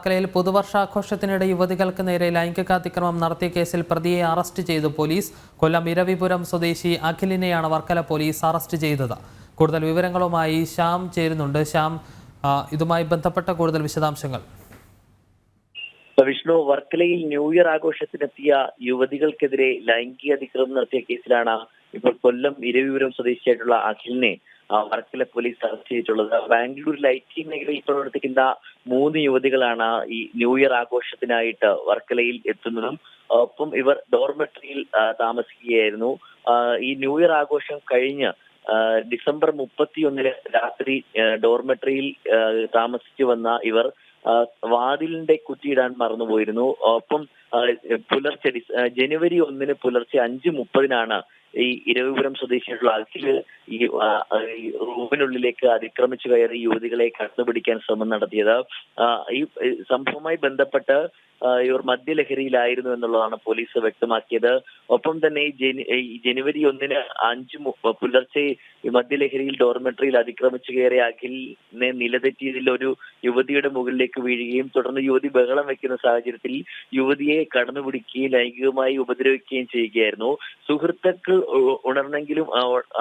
വർക്കലയിൽ പുതുവർഷാഘോഷത്തിനിടെ യുവതികൾക്ക് നേരെ ലൈംഗികാതിക്രമം നടത്തിയ കേസിൽ പ്രതിയെ അറസ്റ്റ് ചെയ്തു പോലീസ്. കൊല്ലം ഇരവിപുരം സ്വദേശി അഖിലിനെയാണ് വർക്കല പോലീസ് അറസ്റ്റ് ചെയ്തത്. കൂടുതൽ വിവരങ്ങളുമായി ശ്യാം ചേരുന്നുണ്ട്. ശ്യാം ഇതുമായി ബന്ധപ്പെട്ട കൂടുതൽ വിശദാംശങ്ങൾ. വിഷ്ണു വർക്കലയിൽ ന്യൂ ഇയർ ആഘോഷത്തിനെത്തിയ യുവതികൾക്കെതിരെ ലൈംഗിക അതിക്രമം നടത്തിയ കേസിലാണ് ഇപ്പോൾ കൊല്ലം ഇരവിപുരം സ്വദേശിയായിട്ടുള്ള അഖിലിനെ വർക്കല പോലീസ് അറസ്റ്റ് ചെയ്തിട്ടുള്ളത്. ബാംഗ്ലൂരിൽ ഐ ടി മേഖലയിൽ പ്രവർത്തിക്കുന്ന മൂന്ന് യുവതികളാണ് ഈ ന്യൂ ഇയർ ആഘോഷത്തിനായിട്ട് വർക്കലയിൽ എത്തുന്നതും ഒപ്പം ഇവർ ഡോർമെട്രിയിൽ താമസിക്കുകയായിരുന്നു. ഈ ന്യൂ ഇയർ ആഘോഷം കഴിഞ്ഞ് ഡിസംബർ മുപ്പത്തിയൊന്നിന് രാത്രി ഡോർമെട്രിയിൽ താമസിച്ചു വന്ന ഇവർ വാതിലിന്റെ കുറ്റിയിടാൻ മറന്നുപോയിരുന്നു. ഒപ്പം പുലർച്ചെ ജനുവരി ഒന്നിന് പുലർച്ചെ അഞ്ച് മുപ്പതിനാണ് ഈ ഇരവിപുരം സ്വദേശിയായിട്ടുള്ള അഖിൽ ഈ റൂമിനുള്ളിലേക്ക് അതിക്രമിച്ചു കയറി യുവതികളെ കണ്ടുപിടിക്കാൻ ശ്രമം നടത്തിയത്. ഈ സംഭവവുമായി ബന്ധപ്പെട്ട് ഇവർ മദ്യലഹരിയിലായിരുന്നു എന്നുള്ളതാണ് പോലീസ് വ്യക്തമാക്കിയത്. ഒപ്പം തന്നെ ഈ ജനു- ഈ ജനുവരി ഒന്നിന് അഞ്ച് പുലർച്ചെ മദ്യലഹരിയിൽ ഡോർമെട്രിയിൽ അതിക്രമിച്ചു കയറിയ അഖിലിനെ നിലതെറ്റിയതിൽ ഒരു യുവതിയുടെ മുകളിലേക്ക് വീഴുകയും തുടർന്ന് യുവതി ബഹളം വെക്കുന്ന സാഹചര്യത്തിൽ യുവതിയെ കടന്നുപിടിക്കുകയും ലൈംഗികമായി ഉപദ്രവിക്കുകയും ചെയ്യുകയായിരുന്നു. സുഹൃത്തുക്കൾ ഉണർന്നെങ്കിലും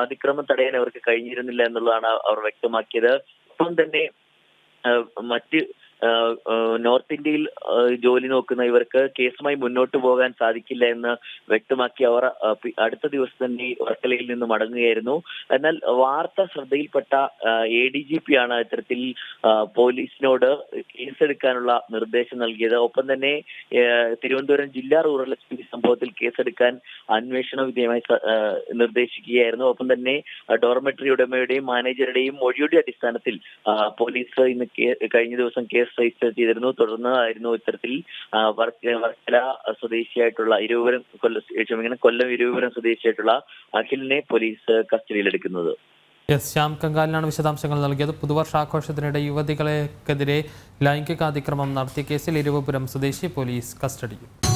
അതിക്രമം തടയാൻ അവർക്ക് കഴിഞ്ഞിരുന്നില്ല എന്നുള്ളതാണ് അവർ വ്യക്തമാക്കിയത്. ഒപ്പം തന്നെ മറ്റ് നോർത്ത് ഇന്ത്യയിൽ ജോലി നോക്കുന്ന ഇവർക്ക് കേസുമായി മുന്നോട്ട് പോകാൻ സാധിക്കില്ല എന്ന് വ്യക്തമാക്കി അവർ അടുത്ത ദിവസം തന്നെ വർക്കലയിൽ നിന്ന് മടങ്ങുകയായിരുന്നു. എന്നാൽ വാർത്ത ശ്രദ്ധയിൽപ്പെട്ട എ ഡി ജി പി ആണ് ഇത്തരത്തിൽ പോലീസിനോട് കേസെടുക്കാനുള്ള നിർദ്ദേശം നൽകിയത്. ഒപ്പം തന്നെ തിരുവനന്തപുരം ജില്ലാ റൂറൽ എസ് പി സംഭവത്തിൽ കേസെടുക്കാൻ അന്വേഷണ വിധേയമായി നിർദ്ദേശിക്കുകയായിരുന്നു. ഒപ്പം തന്നെ ഡോർമെട്രി ഉടമയുടെയും മാനേജറുടെയും മൊഴിയുടെ അടിസ്ഥാനത്തിൽ പോലീസ് ഇന്ന് കഴിഞ്ഞ ദിവസം കേസ് രജിസ്റ്റർ ചെയ്തിരുന്നു. തുടർന്ന് ആയിരുന്നു ഇത്തരത്തിൽ വർക്കല സ്വദേശിയായിട്ടുള്ള ഇരുവരും കൊല്ലം കൊല്ലം ഇരുവരും സ്വദേശിയായിട്ടുള്ള അഖിലിനെ പോലീസ് കസ്റ്റഡിയിലെടുക്കുന്നത്. എസ് ശ്യാം കങ്കാലിനാണ് വിശദാംശങ്ങൾ നൽകിയത്. പുതുവർഷാഘോഷത്തിനിടെ യുവതികൾക്കെതിരെ ലൈംഗികാതിക്രമം നടത്തിയ കേസിൽ ഇരുവപുരം സ്വദേശി പോലീസ് കസ്റ്റഡിയിൽ